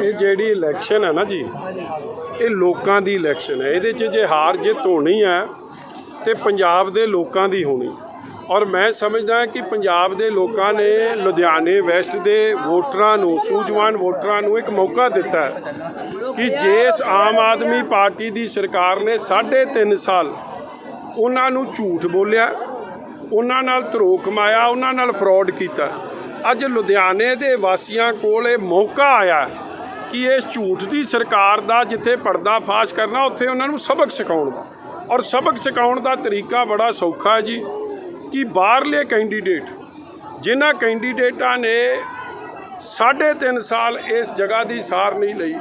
ਇਹ ਜਿਹੜੀ ਇਲੈਕਸ਼ਨ ਹੈ ਨਾ ਜੀ, ਇਹ ਲੋਕਾਂ ਦੀ ਇਲੈਕਸ਼ਨ ਹੈ। ਇਹਦੇ 'ਚ ਜੇ ਹਾਰ ਜਿੱਤ ਹੋਣੀ ਹੈ, ਤੇ ਪੰਜਾਬ ਦੇ ਲੋਕਾਂ ਦੀ ਹੋਣੀ। ਔਰ ਮੈਂ ਸਮਝਦਾ ਕਿ ਪੰਜਾਬ ਦੇ ਲੋਕਾਂ ਨੇ ਲੁਧਿਆਣੇ ਵੈਸਟ ਦੇ ਵੋਟਰਾਂ ਨੂੰ, ਸੂਝਵਾਨ ਵੋਟਰਾਂ ਨੂੰ ਇੱਕ ਮੌਕਾ ਦਿੱਤਾ ਕਿ ਜੇ ਆਮ ਆਦਮੀ ਪਾਰਟੀ ਦੀ ਸਰਕਾਰ ਨੇ 3.5 ਸਾਲ ਉਹਨਾਂ ਨੂੰ ਝੂਠ ਬੋਲਿਆ, ਉਹਨਾਂ ਨਾਲ ਧਰੋ ਕਮਾਇਆ, ਉਹਨਾਂ ਨਾਲ ਫਰਾਡ ਕੀਤਾ, ਅੱਜ ਲੁਧਿਆਣੇ ਦੇ ਵਾਸੀਆਂ ਕੋਲ ਇਹ ਮੌਕਾ ਆਇਆ ਕਿ ਇਸ ਝੂਠ ਦੀ ਸਰਕਾਰ ਦਾ ਜਿੱਥੇ ਪਰਦਾ ਫਾਸ਼ ਕਰਨਾ, ਉੱਥੇ ਉਹਨਾਂ ਨੂੰ ਸਬਕ ਸਿਖਾਉਣ ਦਾ। ਔਰ ਸਬਕ ਸਿਖਾਉਣ ਦਾ ਤਰੀਕਾ ਬੜਾ ਸੌਖਾ ਹੈ ਜੀ, ਕਿ ਬਾਹਰਲੇ ਕੈਂਡੀਡੇਟ, ਜਿਨ੍ਹਾਂ ਕੈਂਡੀਡੇਟਾਂ ਨੇ ਸਾਢੇ ਤਿੰਨ ਸਾਲ ਇਸ ਜਗ੍ਹਾ ਦੀ ਸਾਰ ਨਹੀਂ ਲਈ,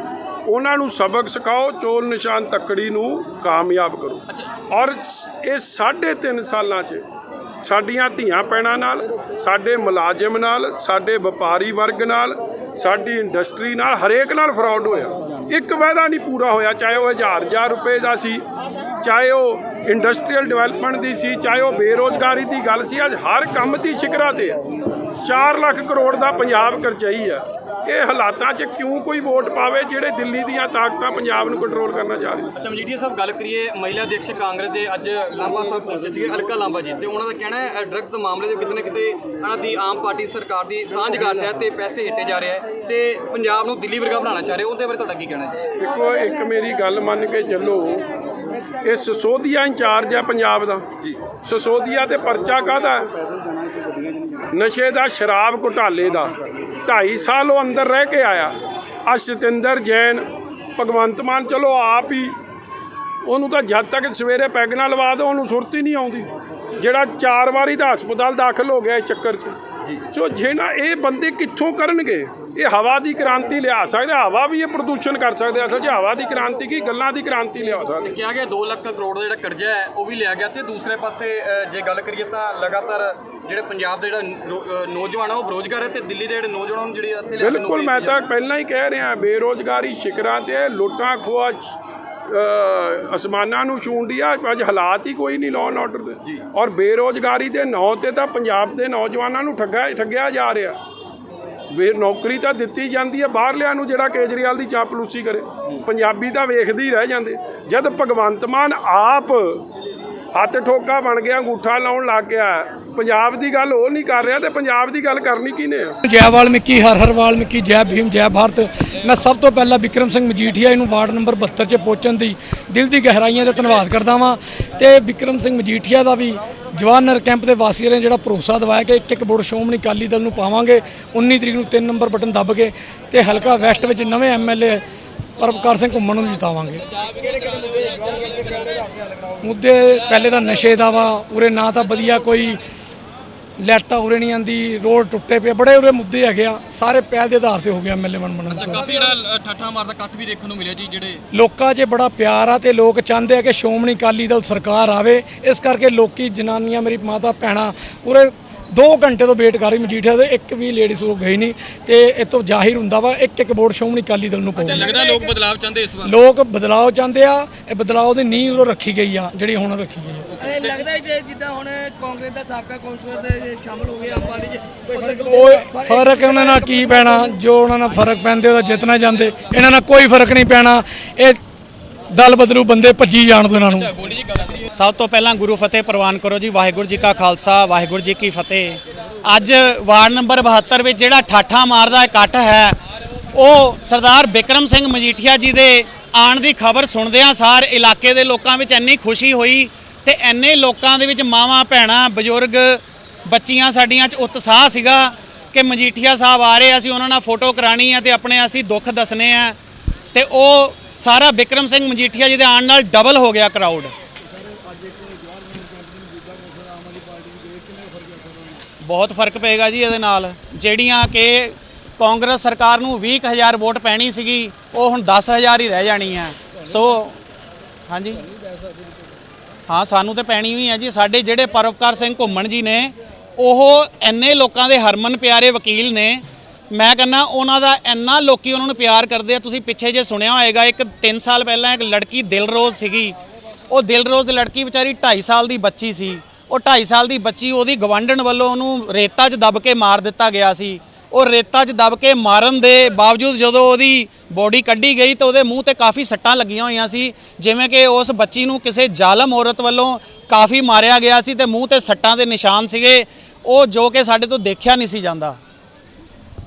ਉਹਨਾਂ ਨੂੰ ਸਬਕ ਸਿਖਾਓ, ਚੋਲ ਨਿਸ਼ਾਨ ਤੱਕੜੀ ਨੂੰ ਕਾਮਯਾਬ ਕਰੋ। ਔਰ ਇਹ ਸਾਢੇ ਤਿੰਨ ਸਾਲਾਂ 'ਚ ਸਾਡੀਆਂ ਧੀਆਂ ਪੈਣਾ ਨਾਲ, ਸਾਡੇ ਮੁਲਾਜ਼ਮ ਨਾਲ, ਸਾਡੇ ਵਪਾਰੀ ਵਰਗ ਨਾਲ ਸਾਡੀ ਇੰਡਸਟਰੀ ਨਾਲ ਹਰੇਕ ਨਾਲ ਫਰਾਡ ਹੋਇਆ। ਇੱਕ ਵਾਅਦਾ ਨਹੀਂ ਪੂਰਾ ਹੋਇਆ, ਚਾਹੇ ਉਹ ਹਜ਼ਾਰ ਹਜ਼ਾਰ ਰੁਪਏ ਦਾ ਸੀ, ਚਾਹੇ ਉਹ ਇੰਡਸਟਰੀਅਲ ਡਿਵੈਲਪਮੈਂਟ ਦੀ ਸੀ, ਚਾਹੇ ਉਹ ਬੇਰੋਜ਼ਗਾਰੀ ਦੀ ਗੱਲ ਸੀ, ਅੱਜ ਹਰ ਕੰਮ ਦੀ ਸ਼ਿਖਰਾਂ ਤੇ ਹੈ 4 ਲੱਖ ਕਰੋੜ ਦਾ ਪੰਜਾਬ ਕਰਜ਼ਈ ਆ। ਇਹ ਹਾਲਾਤਾਂ 'ਚ ਕਿਉਂ ਕੋਈ ਵੋਟ ਪਾਵੇ ਜਿਹੜੇ ਦਿੱਲੀ ਦੀਆਂ ਤਾਕਤਾਂ ਪੰਜਾਬ ਨੂੰ ਕੰਟਰੋਲ ਕਰਨਾ ਚਾਹ ਰਹੀਆਂ ਅੱਛਾ ਮਜੀਠੀਆ ਸਾਹਿਬ ਗੱਲ ਕਰੀਏ ਮਹਿਲਾ ਅਧਿਕਸ਼ ਕਾਂਗਰਸ ਦੇ ਅੱਜ ਲਾਂਬਾ ਸਾਹਿਬ ਪਹੁੰਚੇ ਸੀਗੇ ਅਲਕਾ ਲਾਂਬਾ ਜੀ ਤੇ ਉਹਨਾਂ ਦਾ ਕਹਿਣਾ ਹੈ ਡਰੱਗਸ ਮਾਮਲੇ ਦੇ ਕਿਤੇ ਨਾ ਕਿਤੇ ਇਹਨਾਂ ਦੀ ਆਮ ਪਾਰਟੀ ਸਰਕਾਰ ਦੀ ਸਾਂਝ ਗੱਠ ਹੈ ਤੇ ਪੈਸੇ ਹਿੱਟੇ ਜਾ ਰਹੇ ਹੈ ਤੇ ਪੰਜਾਬ ਨੂੰ ਦਿੱਲੀ ਵਰਗਾ ਬਣਾਉਣਾ ਚਾਹ ਰਹੇ ਉਹਦੇ ਬਾਰੇ ਤੁਹਾਡਾ ਕੀ ਕਹਿਣਾ ਹੈ? ਦੇਖੋ ਇੱਕ ਮੇਰੀ ਗੱਲ ਮੰਨ ਕੇ ਚੱਲੋ ਇਹ ਸਸੋਦੀਆ ਇੰਚਾਰਜ ਹੈ ਪੰਜਾਬ ਦਾ। ਜੀ। ਸਸੋਦੀਆ ਤੇ ਪਰਚਾ ਕਾਹਦਾ ਹੈ? ਨਸ਼ੇ ਦਾ ਸ਼ਰਾਬ ਘੁਟਾਲੇ ਦਾ। 2.5 ਸਾਲ ਉਹ ਅੰਦਰ ਰਹਿ ਕੇ ਆਇਆ। ਆ ਸਤਿੰਦਰ ਜੈਨ ਭਗਵੰਤ ਮਾਨ ਚਲੋ ਆਪ ਹੀ। ਉਹਨੂੰ ਤਾਂ ਜਦ ਤੱਕ ਸਵੇਰੇ ਪੈਗ ਨਾਲ ਲਵਾ ਦੋ ਉਹਨੂੰ ਸੁਰਤ ਹੀ ਨਹੀਂ ਆਉਂਦੀ। ਜਿਹੜਾ ਚਾਰ ਵਾਰੀ ਦਾ ਹਸਪਤਾਲ ਦਾਖਲ ਹੋ ਗਿਆ ਇਸ ਚੱਕਰ 'ਚ। ਸੋ ਜੇ ਨਾ ਇਹ ਬੰਦੇ ਕਿੱਥੋਂ ਕਰਨਗੇ ਇਹ ਹਵਾ ਦੀ ਕ੍ਰਾਂਤੀ ਲਿਆ ਸਕਦੇ ਹਵਾ ਵੀ ਇਹ ਪ੍ਰਦੂਸ਼ਣ ਕਰ ਸਕਦੇ। ਅਸਲ 'ਚ ਹਵਾ ਦੀ ਕ੍ਰਾਂਤੀ ਕੀ ਗੱਲਾਂ ਦੀ ਕ੍ਰਾਂਤੀ ਲਿਆ ਸਕਦੇ। ਕਿਹਾ ਗਿਆ 2 ਲੱਖ ਕਰੋੜ ਦਾ ਜਿਹੜਾ ਕਰਜ਼ਾ ਹੈ ਉਹ ਵੀ ਲਿਆ ਗਿਆ ਤੇ ਦੂਸਰੇ ਪਾਸੇ ਅ, ਜੇ ਗੱਲ ਕਰੀਏ ਤਾਂ ਲਗਾਤਾਰ ਜਿਹੜੇ ਪੰਜਾਬ ਦੇ ਜਿਹੜਾ ਨੌ- ਅ, ਨੌਜਵਾਨ ਆ ਉਹ ਬੇਰੋਜ਼ਗਾਰ ਹੈ ਤੇ ਦਿੱਲੀ ਦੇ ਜਿਹੜੇ ਨੌਜਵਾਨਾਂ ਜਿਹੜੀ ਇੱਥੇ ਲਿਆ ਕੇ ਬਿਲਕੁਲ ਮੈਂ ਤਾਂ ਪਹਿਲਾਂ ਹੀ ਕਹਿ ਰਿਹਾ ਬੇਰੋਜ਼ਗਾਰੀ ਸ਼ਿਕਰਾਂ ਤੇ ਲੁੱਟਾਂ ਖੋਆ ਅਸਮਾਨਾਂ ਨੂੰ ਛੂੰਡੀ ਆ ਅੱਜ ਹਾਲਾਤ ਹੀ ਕੋਈ ਨਹੀਂ ਲਾਅ ਆਰਡਰ ਦੇ। ਔਰ ਬੇਰੋਜ਼ਗਾਰੀ ਦੇ ਨਾਂ ਤੇ ਤਾਂ ਪੰਜਾਬ ਦੇ ਨੌਜਵਾਨਾਂ ਨੂੰ ਠੱਗਾ ਠੱਗਿਆ ਜਾ ਰਿਹਾ। ਬੇ ਨੌਕਰੀ ਤਾਂ ਦਿੱਤੀ ਜਾਂਦੀ ਹੈ ਬਾਹਰਲਿਆਂ ਨੂੰ ਜਿਹੜਾ ਕੇਜਰੀਵਾਲ ਦੀ ਚਾਪਲੂਸੀ ਕਰੇ। ਪੰਜਾਬੀ ਤਾਂ ਵੇਖਦੇ ਹੀ ਰਹਿ ਜਾਂਦੇ। ਜਦ ਭਗਵੰਤ ਮਾਨ ਆਪ ਹੱਥ ਠੋਕਾ ਬਣ ਗਿਆ, ਅੰਗੂਠਾ ਲਾਉਣ ਲੱਗ ਗਿਆ। ਪੰਜਾਬ ਦੀ ਗੱਲ ਉਹ ਨਹੀਂ ਕਰ ਰਿਹਾ ਤੇ ਪੰਜਾਬ ਦੀ ਗੱਲ ਕਰਨੀ ਕਿਹਨੇ ਆ? ਜੈ ਵਾਲਮੀਕੀ, ਹਰ ਹਰ ਵਾਲਮੀਕੀ, ਜੈ ਭੀਮ, ਜੈ ਭਾਰਤ। ਮੈਂ ਸਭ ਤੋਂ ਪਹਿਲਾਂ ਵਿਕਰਮ ਸਿੰਘ ਮਜੀਠੀਆ ਇਹਨੂੰ ਵਾਰਡ ਨੰਬਰ 72 'ਚ ਪਹੁੰਚਣ ਦੀ ਦਿਲ ਦੀ ਗਹਿਰਾਈਆਂ ਦਾ ਧੰਨਵਾਦ ਕਰਦਾ ਵਾਂ। ਤੇ ਵਿਕਰਮ ਸਿੰਘ ਮਜੀਠੀਆ ਦਾ ਵੀ ਜਵਾਨਰ ਕੈਂਪ ਦੇ ਵਾਸੀਆਂ ਨੇ ਜਿਹੜਾ ਭਰੋਸਾ ਦਿਵਾਇਆ ਕਿ ਇੱਕ ਇੱਕ ਵੋਟ ਸ਼੍ਰੋਮਣੀ ਅਕਾਲੀ ਦਲ ਨੂੰ ਪਾਵਾਂਗੇ। 19 ਤਰੀਕ ਨੂੰ 3 ਨੰਬਰ ਬਟਨ ਦੱਬ ਕੇ ਤੇ ਹਲਕਾ ਵੈਸਟ ਵਿੱਚ ਨਵੇਂ ਐਮਐਲਏ ਪਰਵਕਾਰ ਸਿੰਘ ਘੁੰਮਣ ਨੂੰ ਜਿਤਾਵਾਂਗੇ। ਮੁੱਦੇ ਪਹਿਲੇ ਤਾਂ ਨਸ਼ੇ ਦਾ ਵਾ ਉਰੇ ਨਾ ਤਾਂ ਵਧੀਆ ਕੋਈ ਲੈਟਾ ਉਰੇ ਨਹੀਂ ਆਂਦੀ ਰੋਡ ਟੁੱਟੇ ਪਏ ਬੜੇ ਉਰੇ ਮੁੱਦੇ ਹੈਗੇ ਆ ਸਾਰੇ ਪਹਿਲ ਦੇ ਆਧਾਰ ਤੇ ਹੋ ਗਿਆ ਐਮਐਲਏ ਬਣ ਬਣਨ ਤੋਂ। ਕਾਫੀ ਜਿਹੜਾ ਠੱਠਾ ਮਾਰਦਾ ਕੱਟ ਵੀ ਦੇਖਣ ਨੂੰ ਮਿਲਿਆ ਜੀ ਜਿਹੜੇ ਲੋਕਾਂ 'ਚ ਬੜਾ ਪਿਆਰ ਆ ਤੇ ਲੋਕ ਚਾਹੁੰਦੇ ਆ ਕਿ ਸ਼੍ਰੋਮਣੀ ਅਕਾਲੀ ਦਲ ਸਰਕਾਰ ਆਵੇ ਇਸ ਕਰਕੇ ਲੋਕੀ ਜਨਾਨੀਆਂ ਮੇਰੀ ਮਾਤਾ ਭੈਣਾਂ ਉਰੇ 2 ਘੰਟੇ ਤੋਂ ਵੇਟ ਕਰ ਰਹੀ ਮਜੀਠੀਆ ਦੇ ਇੱਕ ਵੀ ਲੇਡੀਜ਼ ਉਹ ਗਈ ਨਹੀਂ ਤੇ ਇਹ ਤੋਂ ਜ਼ਾਹਿਰ ਹੁੰਦਾ ਵਾ ਇੱਕ ਇੱਕ ਵੋਟ ਸ਼੍ਰੋਮਣੀ ਅਕਾਲੀ ਦਲ ਨੂੰ ਪਾਉਣੀ। ਲੱਗਦਾ ਲੋਕ ਬਦਲਾਅ ਚਾਹੁੰਦੇ ਇਸ ਵਾਰ? ਲੋਕ ਬਦਲਾਅ ਚਾਹੁੰਦੇ ਆ ਇਹ ਬਦਲਾਅ ਦੀ ਨੀਂਹ ਉਹ ਰੱਖੀ ਗਈ ਆ ਜਿਹੜੀ ਹੁਣ ਰੱਖੀ ਗਈ ਆ। ਇਹ ਲੱਗਦਾ ਹੈ ਕਿ ਜਿੱਦਾਂ ਹੁਣ ਕਾਂਗਰਸ ਦਾ ਸਾਬਕਾ ਕੌਂਸਲਰ ਦੇ ਸ਼ਾਮਲ ਹੋ ਗਏ ਆਮ ਪਾਰਟੀ 'ਚ ਕੋਈ ਫ਼ਰਕ ਉਹਨਾਂ ਨਾਲ ਕੀ ਪੈਣਾ? ਜੋ ਉਹਨਾਂ ਨਾਲ ਫ਼ਰਕ ਪੈਂਦੇ ਉਹਦਾ ਜਿੱਤਣਾ ਜਾਂਦੇ ਇਹਨਾਂ ਨਾਲ ਕੋਈ ਫ਼ਰਕ ਨਹੀਂ ਪੈਣਾ। ਇਹ ਦਲ ਬਦਲੂ ਬੰਦੇ ਭੱਜੀ ਜਾਣ ਦੋ ਇਹਨਾਂ ਨੂੰ। ਸਭ ਤੋਂ ਪਹਿਲਾਂ ਗੁਰੂ ਫਤਿਹ ਪ੍ਰਵਾਨ ਕਰੋ ਜੀ ਵਾਹਿਗੁਰੂ ਜੀ ਕਾ ਖਾਲਸਾ ਵਾਹਿਗੁਰੂ ਜੀ ਕੀ ਫਤਿਹ। ਅੱਜ ਵਾਰਡ ਨੰਬਰ 72 ਵਿੱਚ ਜਿਹੜਾ ਠਾਠਾ ਮਾਰਦਾ ਇਕੱਠ ਹੈ ਉਹ ਸਰਦਾਰ ਬਿਕਰਮ ਸਿੰਘ ਮਜੀਠੀਆ ਜੀ ਦੇ ਆਣ ਦੀ ਖਬਰ ਸੁਣਦਿਆਂ ਸਾਰ ਇਲਾਕੇ ਦੇ ਲੋਕਾਂ ਵਿੱਚ ਇੰਨੀ ਖੁਸ਼ੀ ਹੋਈ ਤੇ ਇੰਨੇ ਲੋਕਾਂ ਦੇ ਵਿੱਚ ਮਾਵਾਂ ਭੈਣਾਂ ਬਜ਼ੁਰਗ ਬੱਚੀਆਂ ਸਾਡੀਆਂ 'ਚ ਉਤਸ਼ਾਹ ਸੀਗਾ ਕਿ ਮਜੀਠੀਆ ਸਾਹਿਬ ਆ ਰਹੇ ਆ, ਅਸੀਂ ਉਹਨਾਂ ਨਾਲ ਫੋਟੋ ਕਰਾਣੀ ਆ ਤੇ ਆਪਣੇ ਅਸੀਂ ਦੁੱਖ ਦੱਸਣੇ ਆ ਤੇ ਉਹ ਸਾਰਾ ਬਿਕਰਮ ਸਿੰਘ ਮਜੀਠੀਆ ਜੀ ਦੇ ਆਉਣ ਨਾਲ ਡਬਲ ਹੋ ਗਿਆ ਕਰਾਊਡ ਬਹੁਤ ਫ਼ਰਕ ਪਏਗਾ ਜੀ ਇਹਦੇ ਨਾਲ। ਜਿਹੜੀਆਂ ਕਿ ਕਾਂਗਰਸ ਸਰਕਾਰ ਨੂੰ 20000 ਵੋਟ ਪੈਣੀ ਸੀਗੀ, ਉਹ ਹੁਣ 10000 ਹੀ ਰਹਿ ਜਾਣੀ ਹੈ ਸੋ ਹਾਂਜੀ? ਹਾਂ, ਸਾਨੂੰ ਤੇ ਪੈਣੀ ਹੋਈ ਹੈ ਜੀ। ਸਾਡੇ ਜਿਹੜੇ ਪਰਵਕਾਰ ਸਿੰਘ ਘੁੰਮਣ ਜੀ ਨੇ, ਉਹ ਇੰਨੇ ਲੋਕਾਂ ਦੇ ਹਰਮਨ ਪਿਆਰੇ ਵਕੀਲ ਨੇ ਮੈਂ ਕਹਿੰਦਾ ਉਹਨਾਂ ਦਾ ਇੰਨਾ ਲੋਕੀ ਉਹਨਾਂ ਨੂੰ ਪਿਆਰ ਕਰਦੇ ਆ, ਤੁਸੀਂ ਪਿੱਛੇ ਜੇ ਸੁਣਿਆ ਹੋਏਗਾ, ਇੱਕ 3 ਸਾਲ ਪਹਿਲਾਂ ਇੱਕ ਲੜਕੀ ਦਿਲਰੋਜ਼ ਸੀਗੀ। ਉਹ ਦਿਲਰੋਜ਼ ਲੜਕੀ ਵਿਚਾਰੀ 2.5 ਸਾਲ ਦੀ ਬੱਚੀ ਸੀ। ਉਹ 2.5 ਸਾਲ ਦੀ ਬੱਚੀ ਉਹਦੀ ਗਵਾਂਢਣ ਵੱਲੋਂ ਉਹਨੂੰ ਰੇਤਾ 'ਚ ਦੱਬ ਕੇ ਮਾਰ ਦਿੱਤਾ ਗਿਆ ਸੀ। ਉਹ ਰੇਤਾ 'ਚ ਦਬ ਕੇ ਮਾਰਨ ਦੇ ਬਾਵਜੂਦ ਜਦੋਂ ਉਹਦੀ ਬੋਡੀ ਕੱਢੀ ਗਈ ਤਾਂ ਉਹਦੇ ਮੂੰਹ ਤੇ ਕਾਫੀ ਸੱਟਾਂ ਲੱਗੀਆਂ ਹੋਈਆਂ ਸੀ। ਜਿਵੇਂ ਕਿ ਉਸ ਬੱਚੀ ਨੂੰ ਕਿਸੇ ਜ਼ਾਲਮ ਔਰਤ ਵੱਲੋਂ ਕਾਫੀ ਮਾਰਿਆ ਗਿਆ ਸੀ ਤੇ ਮੂੰਹ ਤੇ ਸੱਟਾਂ ਦੇ ਨਿਸ਼ਾਨ ਸੀਗੇ। ਉਹ ਜੋ ਕਿ ਸਾਡੇ ਤੋਂ ਦੇਖਿਆ ਨਹੀਂ ਸੀ ਜਾਂਦਾ।